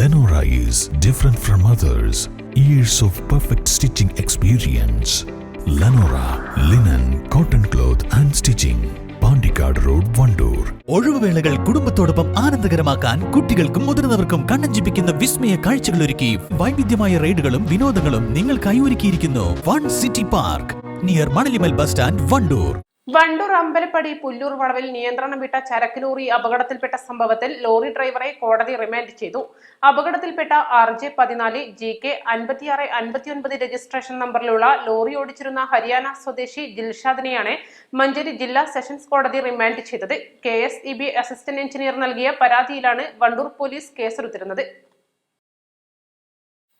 Lenora is different from others. Years of perfect stitching experience. Lenora linen, cotton cloth and stitching. Pandikkad road Wandoor ഒഴിവുവേളകൾ കുടുംബത്തോടൊപ്പം ആനന്ദകരമാക്കാൻ കുട്ടികൾക്കും മുതിർന്നവർക്കും കണ്ണഞ്ചിപ്പിക്കുന്ന വിസ്മയ കാഴ്ചകൾ ഒരുക്കി വൈവിധ്യമായ റൈഡുകളും വിനോദങ്ങളും നിങ്ങൾക്കായി ഒരുക്കിയിരിക്കുന്നു one city park near Manalimal bus stand Wandoor Wandoor Ambalappadi Pullur വളവിൽ നിയന്ത്രണം വിട്ട ചരക്ക് ലോറി അപകടത്തിൽപ്പെട്ട സംഭവത്തിൽ ലോറി ഡ്രൈവറെ കോടതി റിമാൻഡ് ചെയ്തു. അപകടത്തിൽപ്പെട്ട ആർ ജെ പതിനാല് ജി കെ അൻപത്തിയാറ് അൻപത്തിയൊൻപത് രജിസ്ട്രേഷൻ നമ്പറിലുള്ള ലോറി ഓടിച്ചിരുന്ന ഹരിയാന സ്വദേശി ദിൽഷാദിനെയാണ് മഞ്ചേരി ജില്ലാ സെഷൻസ് കോടതി റിമാൻഡ് ചെയ്തത്. K S E B assistant engineer നൽകിയ പരാതിയിലാണ് വണ്ടൂർ പോലീസ് കേസെടുത്തിരുന്നത്.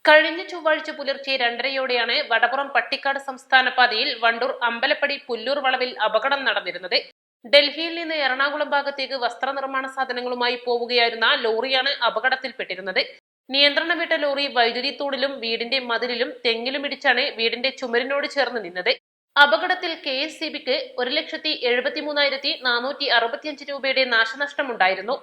കഴിഞ്ഞ ചൊവ്വാഴ്ച പുലർച്ചെ രണ്ടരയോടെയാണ് വടപുറം പട്ടിക്കാട് സംസ്ഥാന പാതയിൽ വണ്ടൂർ അമ്പലപ്പടി പുല്ലൂർ വളവിൽ അപകടം നടന്നിരുന്നത്. ഡൽഹിയിൽ നിന്ന് എറണാകുളം ഭാഗത്തേക്ക് വസ്ത്രനിർമ്മാണ സാധനങ്ങളുമായി പോവുകയായിരുന്ന ലോറിയാണ് അപകടത്തിൽപ്പെട്ടിരുന്നത്. നിയന്ത്രണം വിട്ട ലോറി വൈദ്യുതി തൂണിലും വീടിന്റെ മതിലിലും തെങ്ങിലും ഇടിച്ചാണ് വീടിന്റെ ചുമരിനോട് ചേർന്ന് നിന്നത്. അപകടത്തിൽ കെ എസ് സി ബിക്ക് ഒരു ലക്ഷത്തി എഴുപത്തി മൂന്നായിരത്തി നാനൂറ്റി അറുപത്തിയഞ്ച് രൂപയുടെ നാശനഷ്ടമുണ്ടായിരുന്നു.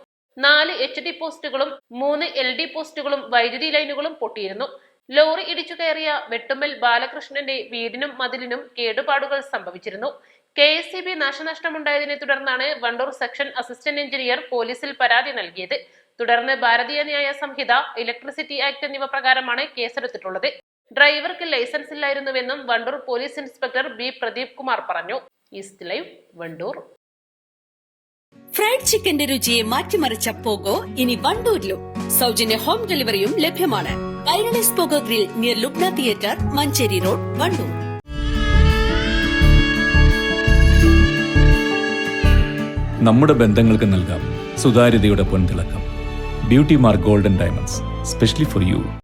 നാല് എച്ച് ഡി പോസ്റ്റുകളും മൂന്ന് എൽ ഡി പോസ്റ്റുകളും വൈദ്യുതി ലൈനുകളും പൊട്ടിയിരുന്നു. ലോറി ഇടിച്ചു കയറിയ വെട്ടുമ്മൽ ബാലകൃഷ്ണന്റെ വീടിനും മതിലിനും കേടുപാടുകൾ സംഭവിച്ചിരുന്നു. കെ എസ് സി ബി നാശനഷ്ടമുണ്ടായതിനെ തുടർന്നാണ് വണ്ടൂർ സെക്ഷൻ അസിസ്റ്റന്റ് എഞ്ചിനീയർ പോലീസിൽ പരാതി നൽകിയത്. തുടർന്ന് ഭാരതീയ ന്യായ സംഹിത ഇലക്ട്രിസിറ്റി ആക്ട് എന്നിവ പ്രകാരമാണ് കേസെടുത്തിട്ടുള്ളത്. ഡ്രൈവർക്ക് licence ഇല്ലായിരുന്നുവെന്നും Wandoor police inspector B Pradeep Kumar പറഞ്ഞു. East live Wandoor. ഫ്രൈഡ് ചിക്കന്റെ രുചിയെ മാറ്റിമറിച്ച പോഗോ ഇനി വണ്ടൂരിലും. സൗജന്യ ഹോം ഡെലിവറിയും ലഭ്യമാണ്. Kairali's pogo grill near Lubna theatre Manjeri road Wandoor. നമ്മുടെ ബന്ധങ്ങൾക്ക് നൽകാം സുതാര്യതയുടെ പൊൻതിളക്കം. Beauty mark golden diamonds specially for you.